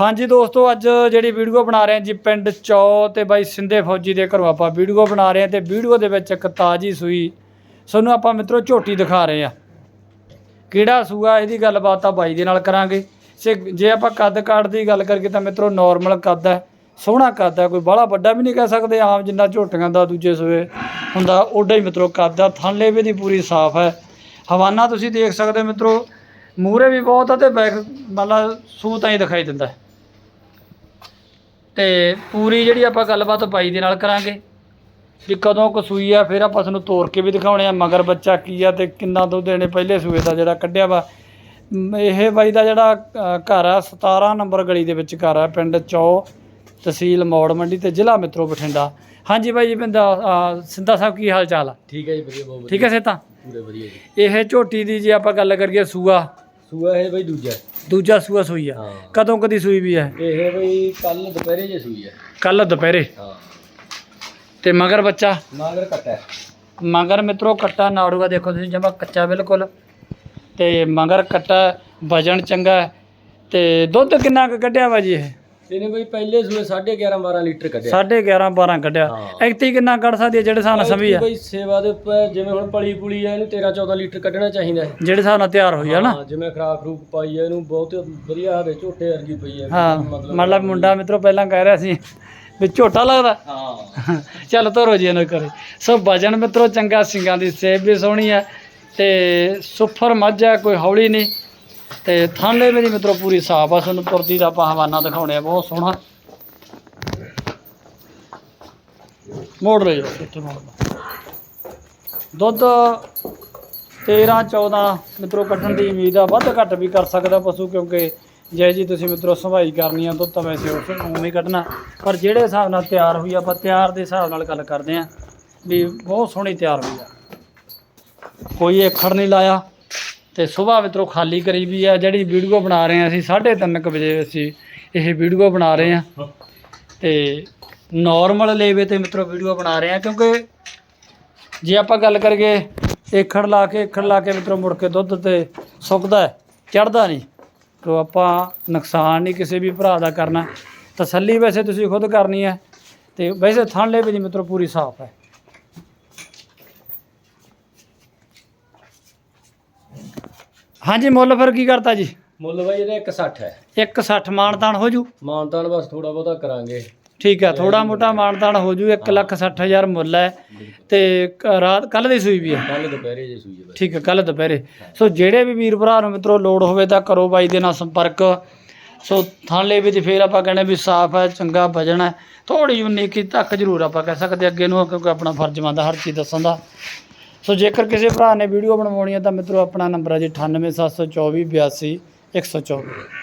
ਹਾਂਜੀ ਦੋਸਤੋ, ਅੱਜ ਜਿਹੜੀ ਵੀਡੀਓ ਬਣਾ ਰਹੇ ਹਾਂ ਜੀ ਪਿੰਡ ਚੌ ਤੇ ਬਾਈ ਸਿੰਧੇ ਫੌਜੀ ਦੇ ਘਰੋਂ ਆਪਾਂ ਵੀਡੀਓ ਬਣਾ ਰਹੇ ਹਾਂ ਤੇ ਵੀਡੀਓ ਦੇ ਵਿੱਚ ਇੱਕ ਤਾਜੀ ਸੂਈ ਤੁਹਾਨੂੰ ਆਪਾਂ ਮਿੱਤਰੋ ਝੋਟੀ ਦਿਖਾ ਰਹੇ ਆ ਕਿਹੜਾ ਸੂਆ, ਇਹਦੀ ਗੱਲਬਾਤ ਆ ਬਾਈ ਦੇ ਨਾਲ ਕਰਾਂਗੇ। ਸੇ ਜੇ ਆਪਾਂ ਕੱਦ ਕਾਠ ਦੀ ਗੱਲ ਕਰੀਏ ਤਾਂ ਮਿੱਤਰੋ ਨਾਰਮਲ ਕੱਦ ਹੈ, ਸੋਹਣਾ ਕੱਦ ਹੈ, ਕੋਈ ਬਾਹਲਾ ਵੱਡਾ ਵੀ ਨਹੀਂ ਕਹਿ ਸਕਦੇ, ਆਮ ਜਿੰਨਾ ਝੋਟੀਆਂ ਦਾ ਦੂਜੇ ਸੂਏ ਹੁੰਦਾ, ਓਡਾ ਹੀ ਮਿੱਤਰੋ ਕੱਦ ਆ ਥਣਲੇ ਵੀ ਦੀ ਪੂਰੀ ਸਾਫ਼ ਹੈ। ਹਵਾਨਾ ਤੁਸੀਂ ਦੇਖ ਸਕਦੇ ਹੋ ਮਿੱਤਰੋ ਮੂਰੇ ਵੀ ਬਹੁਤ ਆ ਤੇ ਬੈਕ, ਮਤਲਬ ਸੂ ਤਾਂ ਹੀ ਦਿਖਾਈ ਦਿੰਦਾ ਤੇ ਪੂਰੀ ਜਿਹੜੀ ਆਪਾਂ ਗੱਲਬਾਤ ਬਾਈ ਦੇ ਨਾਲ ਕਰਾਂਗੇ ਵੀ ਕਦੋਂ ਕਸੂਈ ਆ ਫਿਰ ਆਪਾਂ ਤੁਹਾਨੂੰ ਤੋੜ ਕੇ ਵੀ ਦਿਖਾਉਣੇ ਆ ਮਗਰ ਬੱਚਾ ਕੀ ਆ ਤੇ ਕਿੰਨਾ ਦੁੱਧ ਦੇਣੇ ਪਹਿਲੇ ਸੂਏ ਦਾ ਜਿਹੜਾ ਕੱਢਿਆ ਵਾ। ਇਹ ਬਾਈ ਦਾ ਜਿਹੜਾ ਘਰ ਆ 17 ਨੰਬਰ ਗਲੀ ਦੇ ਵਿੱਚ ਘਰ ਆ ਪਿੰਡ ਚੌ ਤਹਿਸੀਲ ਮੌੜ ਮੰਡੀ ਤੇ ਜ਼ਿਲ੍ਹਾ ਮਿੱਤਰੋ ਬਠਿੰਡਾ। ਹਾਂਜੀ ਬਾਈ ਜੀ ਪਿੰਦਾ ਸਿੰਧਾ ਸਾਹਿਬ ਕੀ ਹਾਲ ਚਾਲ ਆ? ਠੀਕ ਹੈ ਜੀ ਵਧੀਆ ਬਹੁਤ ਠੀਕ ਹੈ ਸੇਤਾ ਪੂਰੇ ਵਧੀਆ ਜੀ। ਇਹ ਝੋਟੀ ਦੀ ਜੇ ਆਪਾਂ ਗੱਲ ਕਰੀਏ ਸੂਆ। ਸੂਆ ਹੈ ਬਈ ਦੂਜਾ। ਦੂਜਾ ਸੂਆ ਸੂਈ ਆ। ਹਾਂ। ਕਦੋਂ ਕਦੀ ਸੂਈ ਵੀ ਹੈ ਇਹ ਬਈ ਕੱਲ ਦੁਪਹਿਰੇ ਜੇ ਸੂਈ ਹੈ ਕੱਲ ਦੁਪਹਿਰੇ? ਹਾਂ। ਤੇ ਮਗਰ ਬੱਚਾ? ਮਾਗਰ ਕੱਟਾ। ਮਗਰ ਮਿੱਤਰੋ ਕੱਟਾ ਨਾੜੂਗਾ ਦੇਖੋ ਤੁਸੀਂ ਜਮਾ ਕੱਚਾ ਬਿਲਕੁਲ। ਤੇ ਮਗਰ ਕੱਟਾ ਵਜਨ ਚੰਗਾ। ਹੈ ਤੇ ਦੁੱਧ ਕਿੰਨਾ ਕੁ ਕੱਢਿਆ ਵਾ ਜੀ ਇਹ? ਇਹਨੇ ਬਈ ਪਹਿਲੇ ਸੂਏ 11.5 12 ਲੀਟਰ ਕੱਢਿਆ। 11.5 12 ਕੱਢਿਆ। ਹਾਂ। ਐਕਤੀ ਕਿੰਨਾ ਕੱਢ ਸਕਦੀ ਹੈ ਜਿਹੜੇ ਹਿਸਾਬ ਨਾਲ ਸਮੀ ਆ? ਬਈ ਸੇਵਾ ਦੇ ਉੱਪਰ ਜਿਵੇਂ ਹੁਣ ਪਲੀ ਪੁਲੀ ਹੈ ਇਹਨੂੰ 13 14 ਲੀਟਰ ਕੱਢਣਾ ਚਾਹੀਦਾ ਹੈ। ਜਿਹੜੇ ਹਿਸਾਬ ਨਾਲ ਤਿਆਰ ਹੋਈ ਹੈ ਨਾ। ਹਾਂ, ਜਿਵੇਂ ਖਰਾਕ ਖਰੂਕ ਪਾਈ ਹੈ ਇਹਨੂੰ ਬਹੁਤ ਵਧੀਆ ਹਵੇ ਝੋਟੇ ਵਰਗੀ ਪਈ ਹੈ ਹਾਂ ਮਤਲਬ ਮੁੰਡਾ ਮਿੱਤਰੋ ਪਹਿਲਾਂ ਕਹਿ ਰਿਹਾ ਸੀ ਵੀ ਝੋਟਾ ਲੱਗਦਾ। ਹਾਂ। ਚੱਲ ਤੋਰੋ ਜੀ ਇਹਨੂੰ ਕਰੇ ਸੋ ਵਜਨ ਮਿੱਤਰੋ ਚੰਗਾ ਸਿੰਘਾਂ ਦੀ ਸੇਬ ਵੀ ਸੋਹਣੀ ਹੈ ਤੇ ਸੁਫਰ ਮੱਝ ਹੈ ਕੋਈ ਹੌਲੀ ਨਹੀਂ। ਤੇ ਥਾਂਲੇ ਮੇਰੀ ਮਿੱਤਰੋ ਪੂਰੀ ਸਾਫ਼ ਆ ਤੁਹਾਨੂੰ ਤੁਰਦੀ ਦਾ ਆਪਾਂ ਹਵਾਨਾ ਦਿਖਾਉਣੇ ਆ ਬਹੁਤ ਸੋਹਣਾ। ਮੋੜ ਰਹੇ ਜਾਓ ਇੱਥੇ ਮੋੜ ਲਓ। ਦੁੱਧ 13 14 ਮਿੱਤਰੋ ਕੱਢਣ ਦੀ ਉਮੀਦ ਆ ਵੱਧ ਘੱਟ ਵੀ ਕਰ ਸਕਦਾ ਪਸ਼ੂ ਕਿਉਂਕਿ ਜੇ ਜੀ ਤੁਸੀਂ ਮਿੱਤਰੋ ਸੰਭਾਈ ਕਰਨੀ ਆ ਦੁੱਧ ਤਾਂ ਵੈਸੇ ਉਸ ਉਵੇਂ ਹੀ ਕੱਢਣਾ। ਪਰ ਜਿਹੜੇ ਹਿਸਾਬ ਨਾਲ ਤਿਆਰ ਹੋਈ ਆ, ਆਪਾਂ ਤਿਆਰ ਦੇ ਹਿਸਾਬ ਨਾਲ ਗੱਲ ਕਰਦੇ ਆ ਵੀ ਬਹੁਤ ਸੋਹਣੀ ਤਿਆਰ ਹੋਈ ਆ। ਕੋਈ ਏਖੜ ਨਹੀਂ ਲਾਇਆ। ਤੇ ਸਵੇਰ ਮਿੱਤਰੋ ਖਾਲੀ ਕਰੀ ਵੀ ਆ, ਜਿਹੜੀ ਵੀਡੀਓ ਬਣਾ ਰਹੇ ਆ ਅਸੀਂ 3:30 ਵਜੇ ਅਸੀਂ ਇਹ ਵੀਡੀਓ ਬਣਾ ਰਹੇ ਆ ਤੇ ਨਾਰਮਲ ਲੇਵੇ ਤੇ ਮਿੱਤਰੋ ਵੀਡੀਓ ਬਣਾ ਰਹੇ ਆ ਕਿਉਂਕਿ ਜੇ ਆਪਾਂ ਗੱਲ ਕਰੀਏ, ਏਖੜ ਲਾ ਕੇ, ਏਖੜ ਲਾ ਕੇ ਮਿੱਤਰੋ ਮੁੜ ਕੇ ਦੁੱਧ ਤੇ ਸੁੱਕਦਾ ਹੈ ਚੜਦਾ ਨਹੀਂ। ਤੋ ਆਪਾਂ ਨੁਕਸਾਨ ਨਹੀਂ ਕਿਸੇ ਵੀ ਭਰਾ ਦਾ ਕਰਨਾ। ਤਸੱਲੀ ਵੈਸੇ ਤੁਸੀਂ ਖੁਦ ਕਰਨੀ ਹੈ, ਤੇ ਵੈਸੇ ਥਣ ਲੈ ਵੀ ਨਹੀਂ ਮਿੱਤਰੋ ਪੂਰੀ ਸਾਫ਼ ਹੈ। ਹਾਂਜੀ ਮੁੱਲ ਫਿਰ ਕੀ ਕਰਤਾ ਜੀ? ਮੁੱਲ ਬਈ ਇਹਦਾ 160 ਹੈ। 160 ਮਾਨਤਾਨ ਹੋ ਜੂ? ਮਾਨਤਾਨ ਬਸ ਥੋੜਾ ਬਹੁਤਾ ਕਰਾਂਗੇ। ਠੀਕ ਹੈ ਥੋੜਾ ਮੋਟਾ ਮਾਨਤਾਨ ਹੋ ਜੂ 160000 ਮੁੱਲ ਹੈ। ਤੇ ਰਾਤ ਕੱਲ ਦੀ ਸੂਈ ਵੀ ਹੈ? ਕੱਲ ਦੁਪਹਿਰੇ ਜੇ ਸੂਈ ਹੈ ਠੀਕ ਹੈ ਕੱਲ ਦੁਪਹਿਰੇ। ਸੋ ਜਿਹੜੇ ਵੀ ਵੀਰ ਭਰਾ ਨੂੰ ਮਿੱਤਰੋ ਲੋੜ ਹੋਵੇ ਤਾਂ ਕਰੋ ਬਾਈ ਦੇ ਨਾਲ ਸੰਪਰਕ। ਸੋ ਥਾਲੇ ਵਿੱਚ ਫੇਰ ਆਪਾਂ ਕਹਿੰਦੇ ਵੀ ਸਾਫ਼ ਹੈ ਚੰਗਾ ਵਜਨ ਹੈ। ਥੋੜੀ ਉਨੀਕੀ ਤੱਕ ਜ਼ਰੂਰ ਆਪਾਂ ਕਹਿ ਸਕਦੇ ਅੱਗੇ ਨੂੰ ਕਿਉਂਕਿ ਆਪਣਾ ਫਰਜ਼ ਬਣਦਾ ਹਰ ਚੀਜ਼ ਦੱਸਣ ਦਾ। ਸੋ ਜੇਕਰ ਕਿਸੇ ਭਰਾ ਨੇ ਵੀਡੀਓ ਬਣਵਾਉਣੀ ਹੈ ਤਾਂ ਮਿੱਤਰੋ ਆਪਣਾ ਨੰਬਰ ਹੈ ਜੀ 98724 82 124